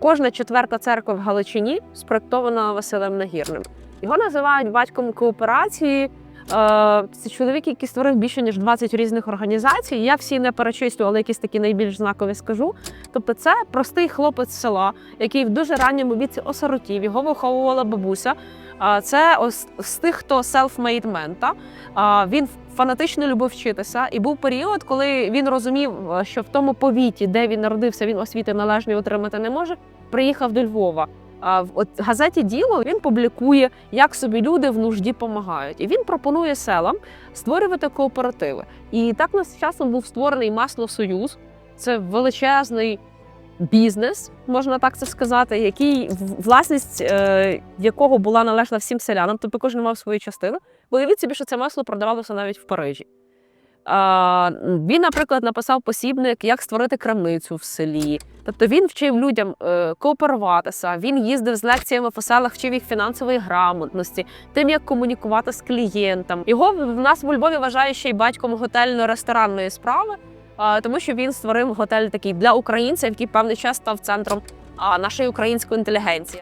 Кожна четверта церква в Галичині спроектована Василем Нагірним. Його називають батьком кооперації. Е, Це чоловік, який створив більше ніж 20 різних організацій. Я всі не перечислю, але якісь такі найбільш знакові скажу. Тобто, це простий хлопець села, який в дуже ранньому віці осиротів, його виховувала бабуся. Це ось з тих, хто self-made man, та? Він фанатично любив вчитися, і був період, коли він розумів, е, що в тому повіті, де він народився, він освіти належної отримати не може. Приїхав до Львова. В от газеті Діло він публікує, як собі люди в нужді допомагають. І він пропонує селам створювати кооперативи. І так на часом був створений масло Союз. Це величезний бізнес, можна так це сказати, який власність е, якого була належна всім селянам, тобто кожен мав свою частину. Уявіть собі, що це масло продавалося навіть в Парижі. Він, наприклад, написав посібник, як створити крамницю в селі. Тобто він вчив людям е, кооперуватися. Він їздив з лекціями по селах, вчив їх фінансової грамотності, тим, як комунікувати з клієнтом. Його в нас в Львові вважають ще й батьком готельно-ресторанної справи, тому що він створив готель такий для українців, який певний час став центром нашої української інтелігенції.